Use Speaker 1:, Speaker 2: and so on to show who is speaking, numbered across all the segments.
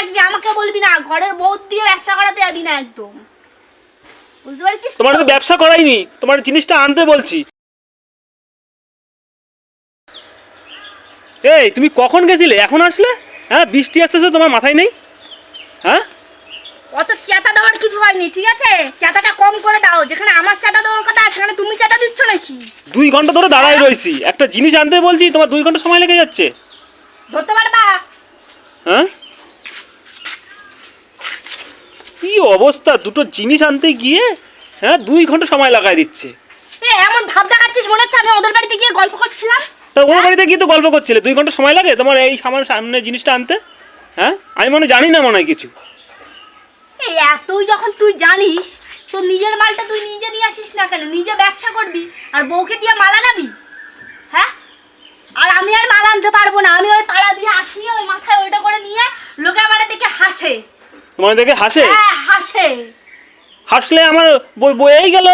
Speaker 1: আসবি আমাকে বলবি না। ঘরের বউ দিয়ে ব্যবসা করাতে যাবি না একদম। বুঝতে পারছিস
Speaker 2: তোমার তো ব্যবসা করাইনি তোমার জিনিসটা আনতে বলছি। এই তুমি কখন গেছিলে? এখন আসলে? হ্যাঁ বৃষ্টি আসতেছে তোমার মাথায় নেই? হ্যাঁ?
Speaker 1: অত চেতা দেওয়ার কিছু হয়নি ঠিক আছে? চেতাটা কম করে দাও যেখানে আমার চেতা দেওয়ার কথা সেখানে তুমি চেতা দিচ্ছ নাকি?
Speaker 2: দুই ঘণ্টা ধরে দাঁড়াই রয়েছি একটা জিনিস আনতে বলছি তোমার দুই ঘণ্টা সময় লেগে যাচ্ছে।
Speaker 1: ধরতে পারবা
Speaker 2: হ্যাঁ কি অবস্থা দুটো জিনিস আনতে গিয়ে হ্যাঁ দুই ঘণ্টা সময় লাগাই দিচ্ছে।
Speaker 1: এ এমন ভাব দেখাচ্ছিস মনে হচ্ছে আমি ওদের বাড়িতে গিয়ে গল্প করছিলাম?
Speaker 2: তা ওর বাড়িতে গিয়ে তো গল্প করছিলে দুই ঘণ্টা সময় লাগে তোমার এই সামান সামনে জিনিসটা আনতে? হ্যাঁ? আমি মনে জানি না মনে হয় কিছু।
Speaker 1: এই এতই যখন তুই জানিস তো নিজের মালটা তুই নিজে নিয়ে আসিস না কেন? নিজে ব্যবসা করবি আর বউকে দিয়ে মাল আনাবি হ্যাঁ? আর আমি আর মাল আনতে পারব না। আমি ওই পাড়া দিয়ে আসি ওই মাথায় ওইটা করে নিয়ে লোকে আমার দেখে হাসে।
Speaker 2: তোমার দেখে হাসে?
Speaker 1: হ্যাঁ হাসে
Speaker 2: হাসলে আমার বই বয়েই গেল।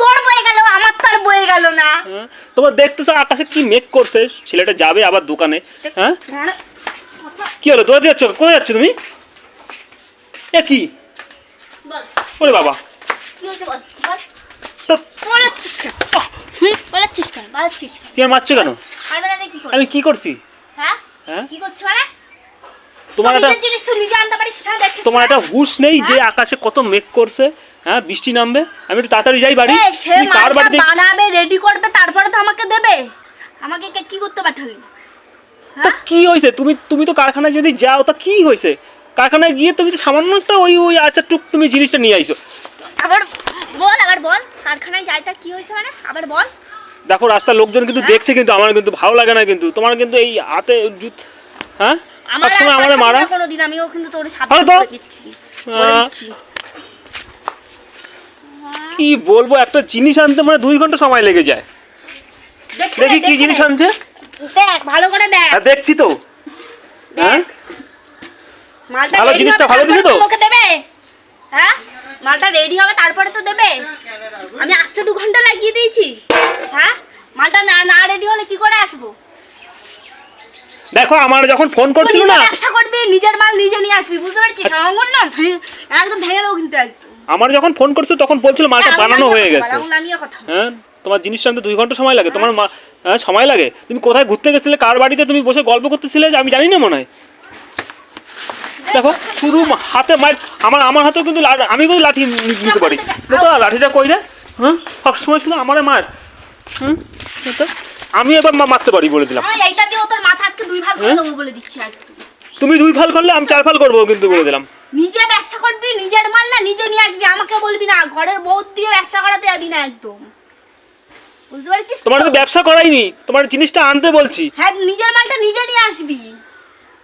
Speaker 1: তোর বয়ে গেল আমার তো আর বয়ে গেল না।
Speaker 2: হ্যাঁ তোমার দেখতেছো আকাশে কি মেঘ করছে ছেলেটা যাবে আবার দোকানে হ্যাঁ? কি হলো তোরা যাচ্ছ? কোথায় যাচ্ছ তুমি? এ কি?
Speaker 1: বল।
Speaker 2: ওরে বাবা। তুমি মারছো কেন? আমি কি করছি?
Speaker 1: হ্যাঁ?
Speaker 2: হ্যাঁ?
Speaker 1: কি করছিস মানে?
Speaker 2: তোমার একটা তোমার একটা হুশ নেই যে আকাশে কত মেঘ করছে হ্যাঁ? বৃষ্টি নামবে। আমি একটু তাড়াতাড়ি যাই বাড়ি। বাড়িতে
Speaker 1: বানাবে রেডি করবে তারপরে তো আমাকে দেবে। আমাকে কি করতে পাঠাবি?
Speaker 2: তা
Speaker 1: হ্যাঁ?
Speaker 2: কি হয়েছে? তুমি তুমি তো কারখানায় যদি যাও তা কি হয়েছে? কারখানায় গিয়ে তুমি তো সামান্য একটা ওই ওই আচার টুক তুমি জিনিসটা নিয়ে আইছো।
Speaker 1: আবার বল আবার বল কারখানায় যাই তা কি হয়েছে মানে? আবার বল।
Speaker 2: দেখো রাস্তার লোকজন কিন্তু
Speaker 1: হ্যাঁ?
Speaker 2: দেখছে কিন্তু আমার কিন্তু ভালো লাগে না কিন্তু। তোমার কিন্তু এই হাতে জুত হ্যাঁ?
Speaker 1: আমার আর
Speaker 2: সবসময় আমাদের মারা?
Speaker 1: কোনোদিন আমিও কিন্তু তোর
Speaker 2: হ্যাঁ
Speaker 1: সাবধান
Speaker 2: তো।
Speaker 1: করে দিচ্ছি
Speaker 2: কি বলব একটা জিনিস আনতে মানে দুই ঘণ্টা সময় লেগে যায়।
Speaker 1: দেখি
Speaker 2: কি জিনিস আনছে?
Speaker 1: দেখ ভালো করে দেখ।
Speaker 2: হ্যাঁ দেখছি তো। হ্যাঁ?
Speaker 1: মালটা
Speaker 2: ভালো জিনিসটা ভালো দিছে তো?
Speaker 1: লোকে দেবে। হ্যাঁ? মালটা রেডি হবে তারপরে তো দেবে। আমি আসতে দু ঘণ্টা লাগিয়ে দিয়েছি। হ্যাঁ? মালটা না না রেডি হলে কি করে আসব?
Speaker 2: দেখো আমার যখন ফোন করছিল না
Speaker 1: ব্যবসা করবি নিজের মাল নিজে নিয়ে আসবি বুঝতে পারছিস? আমার না একদম ভেঙে দেবো কিন্তু
Speaker 2: আমার যখন ফোন করছ তখন বলছিল মালটা
Speaker 1: হ্যাঁ,
Speaker 2: বানানো হয়ে গেছে। হ্যাঁ তোমার জিনিসটা আনতে দুই ঘণ্টা সময় লাগে। তোমার মা- হ্যাঁ সময় লাগে? তুমি কোথায় ঘুরতে গেছিলে? কার বাড়িতে তুমি বসে গল্প করতেছিলে? যে আমি জানি না মনে হয়। দেখো শুধু হাতে মার আমার আমার হাতেও কিন্তু আমি কিন্তু লাঠি নিতে পারি। তো লাঠিটা কই রে? হ্যাঁ সবসময় শুধু আমার মার। হুম তো আমি এবার মা- মারতে পারি বলে দিলাম।
Speaker 1: এইটা দিয়ে তোর মাথা আজকে দুই ভাগ করে
Speaker 2: হ্যাঁ?
Speaker 1: দেবো বলে দিচ্ছি আজকে।
Speaker 2: তুমি দুই ফাল করলে আমি চার ফাল করব কিন্তু বলে দিলাম।
Speaker 1: নিজে ব্যবসা করবি নিজের মাল না নিজে নিয়ে আসবি আমাকে বলবি না ঘরের বউ দিয়ে ব্যবসা করাতে যাবি না একদম। বুঝতে পারছিস
Speaker 2: তোমার তো? ব্যবসা করাইনি তোমার জিনিসটা আনতে বলছি।
Speaker 1: হ্যাঁ নিজের মালটা নিজে নিয়ে আসবি।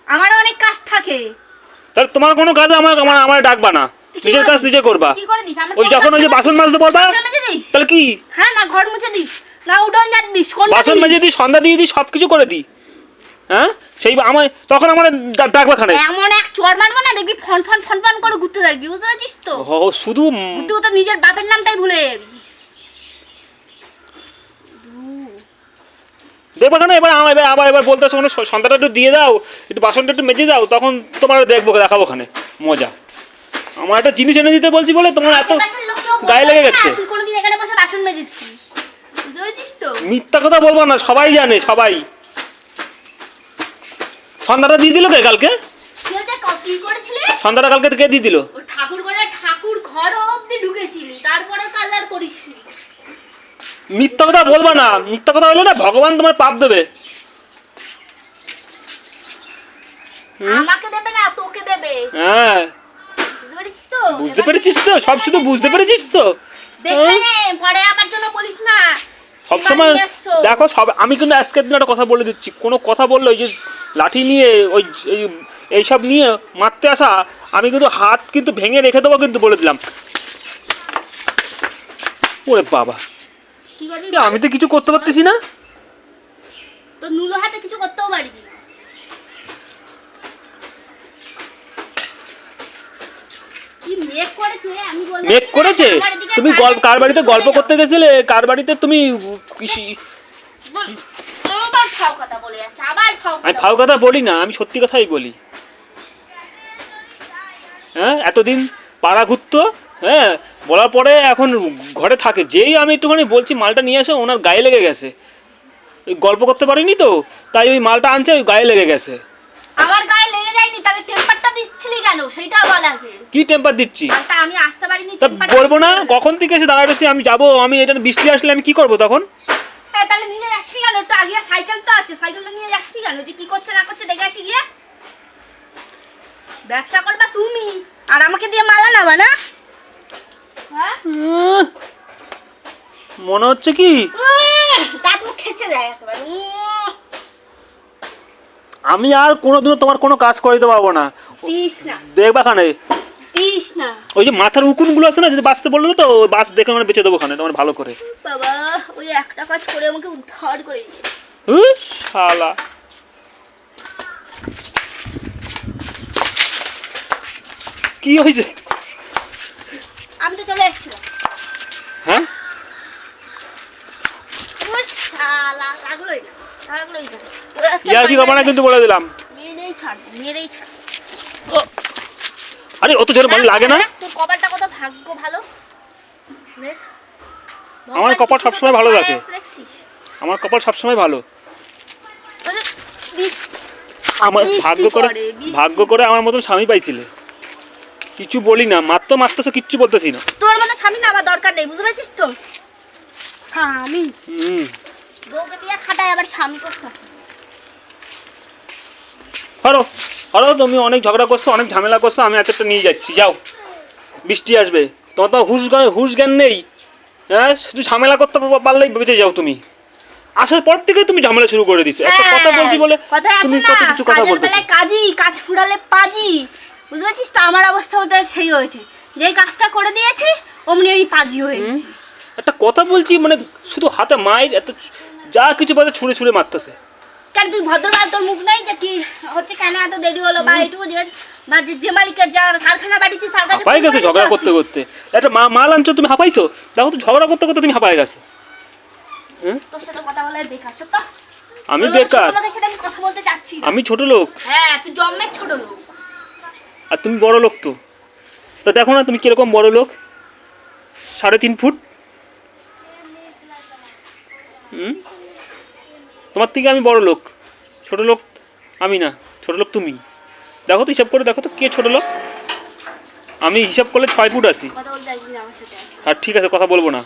Speaker 1: আমার অনেক কাজ থাকে।
Speaker 2: তাহলে তোমার কোনো কাজ আমার আমার আমার ডাকবা না। নিজের কাজ? নিজে করবা। ওই যখন ওই যে বাসন মাজতে বলবা তাহলে কি?
Speaker 1: হ্যাঁ না ঘর মুছে দিস। না উঠোন ঝাড় দিস কোনটা
Speaker 2: বাসন? মেজে দিই সন্ধ্যা দিয়ে দিই সব কিছু করে দিই হ্যাঁ? সেই আমার তখন আমার ডাকবা খানে।
Speaker 1: এমন এক চড় মারবো না দেখবি ফন ফন ফন ফন করে ঘুরতে থাকবি বুঝতে পারছিস তো?
Speaker 2: ও, শুধু
Speaker 1: ঘুরতে ঘুরতে নিজের বাপের নামটাই ভুলে যাবি।
Speaker 2: দেখবা কেন এবার আমার এবার আবার এবার বলতে শোনো সন্ধ্যাটা একটু দিয়ে দাও একটু বাসনটা একটু মেজে দাও তখন তোমার দেখব দেখাবো ওখানে মজা। আমার একটা জিনিস এনে দিতে বলছি বলে তোমার এত গায়ে লেগে গেছে।
Speaker 1: তুই কোনোদিন এখানে বসে বাসন মেজেছিস। তো
Speaker 2: মিথ্যা কথা বলব না সবাই জানে সবাই। সন্ধ্যাটা দিয়ে দিল কে কালকে? সন্ধ্যাটা কালকে কে দিয়ে দিল?
Speaker 1: ঠাকুর ঘরে ঠাকুর ঘর অব্দি ঢুকেছিলি তারপরে কাজ করিস
Speaker 2: মিথ্যা কথা বলবা না মিথ্যা কথা বললে না ভগবান তোমার পাপ দেবে।
Speaker 1: আমাকে দেবে না তোকে দেবে।
Speaker 2: হ্যাঁ।
Speaker 1: বুঝতে পেরেছিস তো?
Speaker 2: সব শুধু বুঝতে পেরেছিস তো?
Speaker 1: দেখে
Speaker 2: হ্যাঁ?
Speaker 1: পরে আমার জন্য বলিস না।
Speaker 2: সবসময় দেখো সব আমি কিন্তু আজকের দিন একটা কথা বলে দিচ্ছি। কোনো কথা বললে ওই যে লাঠি নিয়ে ওই এই- এইসব নিয়ে মারতে আসা আমি কিন্তু হাত কিন্তু ভেঙে রেখে দেবো কিন্তু বলে দিলাম। ওরে বাবা। আমি তো কিছু করতে পারতেছি না।
Speaker 1: তো নুলো হাতে কিছু করতেও পারবি না মেঘ করেছে
Speaker 2: তুমি গল্প কার বাড়িতে গল্প করতে গেছিলে? কার বাড়িতে তুমি আমি ফাউ কথা বলি না আমি সত্যি কথাই বলি। হ্যাঁ এতদিন পাড়া ঘুরতো হ্যাঁ বলার পরে এখন ঘরে থাকে। যেই আমি একটুখানি বলছি মালটা নিয়ে আসো ওনার গায়ে লেগে গেছে। ওই গল্প করতে পারিনি তো তাই ওই মালটা আনছে ওই গায়ে লেগে গেছে।
Speaker 1: আমার গায়ে লেগে যায়নি তাহলে টেম্পারটা দিচ্ছিলি কেন? সেইটা বল আগে।
Speaker 2: কি টেম্পার দিচ্ছি?
Speaker 1: তা আমি আসতে পারিনি
Speaker 2: তা বলব না। কখন থেকে এসে দাঁড়ায় রয়েছি আমি যাব আমি এটা বৃষ্টি আসলে আমি কি করব তখন?
Speaker 1: হ্যাঁ, তাহলে নিজে যাসনি কেন? একটু আগে সাইকেল তো আছে সাইকেলটা নিয়ে যাসনি কেন? যে কি করছে না করছে দেখে আসি গিয়ে। ব্যবসা করবা তুমি আর আমাকে দিয়ে মালা নেবা না? হ্যাঁ?
Speaker 2: মনে হচ্ছে কি?
Speaker 1: উম, দাঁত মুখ খেচে দেয় একেবারে উম,
Speaker 2: আমি আর কোনোদিনও তোমার কোনো কাজ করে দিতে পারব না।
Speaker 1: দিস না।
Speaker 2: দেখবা খানে?
Speaker 1: দিস না।
Speaker 2: ওই যে মাথার উকুনগুলো আছে না যদি বাঁচতে বলল তো ওই বাস দেখে মানে বেঁচে দেবো খানে তোমার ভালো করে।
Speaker 1: বাবা ওই একটা কাজ করে আমাকে উদ্ধার করে
Speaker 2: শালা। কি হয়েছে
Speaker 1: আমি তো চলে
Speaker 2: হ্যাঁ?
Speaker 1: শালা লাগলোই না। লাগলোই না তোরা আজকে
Speaker 2: ইয়ার কি
Speaker 1: বাইরে-
Speaker 2: কমানা কিন্তু বলে দিলাম।
Speaker 1: মেরেই ছাড় মেরেই ছাড়।
Speaker 2: আরে অত বাড়ি লাগে না?
Speaker 1: তোর কপালটা কত ভাগ্য ভালো? দেখ।
Speaker 2: আমার কপাল সবসময় ভালো থাকে। আমার কপাল সবসময় ভালো। আমার ভাগ্য করে ভাগ্য করে আমার মতন স্বামী পাইছিলে। কিছু বলি না মাত্র মাত্র মারতেছো কিচ্ছু বলতেছি না।
Speaker 1: তোর মতো স্বামী না আমার দরকার নেই বুঝতে পারছিস তো? হ্যাঁ আমি।
Speaker 2: হুম।
Speaker 1: বউকে দিয়ে খাটাই আবার
Speaker 2: হরো তুমি অনেক ঝগড়া করছ অনেক ঝামেলা করছ আমি আচারটা নিয়ে যাচ্ছি যাও। বৃষ্টি আসবে। তোমার তো হুশ হুশ জ্ঞান নেই। হ্যাঁ শুধু ঝামেলা করতে পারলেই বেঁচে যাও তুমি। আসার পর থেকে তুমি ঝামেলা শুরু করে দিছো। একটা কথা বলছি বলে
Speaker 1: হ্যাঁ,
Speaker 2: তুমি কত কিছু কথা
Speaker 1: বেলায় কাজই কাজ ফুরালে পাজি। বুঝতে পারছিস তো? আমার অবস্থা ওটা সেই হয়েছে। যে কাজটা করে দিয়েছি অমনি আমি পাজি হয়েছি
Speaker 2: একটা কথা বলছি মানে শুধু হাতে মায়ের এত যা কিছু পাচ্ছে ছুঁড়ে ছুঁড়ে মারতেছে।
Speaker 1: কেন তুই ভদ্রভাবে তোর মুখ নাই যে কি হচ্ছে কেন এত দেরি হলো? বা এটুকু জিজ্ঞেস বা যে যে মালিকের যার কারখানা বাড়িছিস তার কাছে
Speaker 2: হাঁপাই গেছে ঝগড়া করতে করতে। একটা মা মাল আনছো তুমি হাঁপাইছো? দেখো তো ঝগড়া করতে করতে তুমি হাঁপাই গেছো।
Speaker 1: তোর সাথে কথা বলে বেকার সত্য?
Speaker 2: আমি বেকার।
Speaker 1: ছোট সাথে আমি কথা বলতে চাচ্ছি না।
Speaker 2: আমি ছোট লোক।
Speaker 1: হ্যাঁ তুই জন্মের ছোট লোক।
Speaker 2: আর তুমি বড় লোক তো। তা দেখো না তুমি কীরকম বড় লোক। সাড়ে তিন ফুট। হুম? তোমার থেকে আমি বড় লোক। ছোট লোক আমি না ছোট লোক তুমি। দেখো তো হিসাব করে দেখো তো কে ছোট লোক। আমি হিসাব করলে ছয় ফুট
Speaker 1: সাথে।
Speaker 2: আর ঠিক আছে কথা বলব না।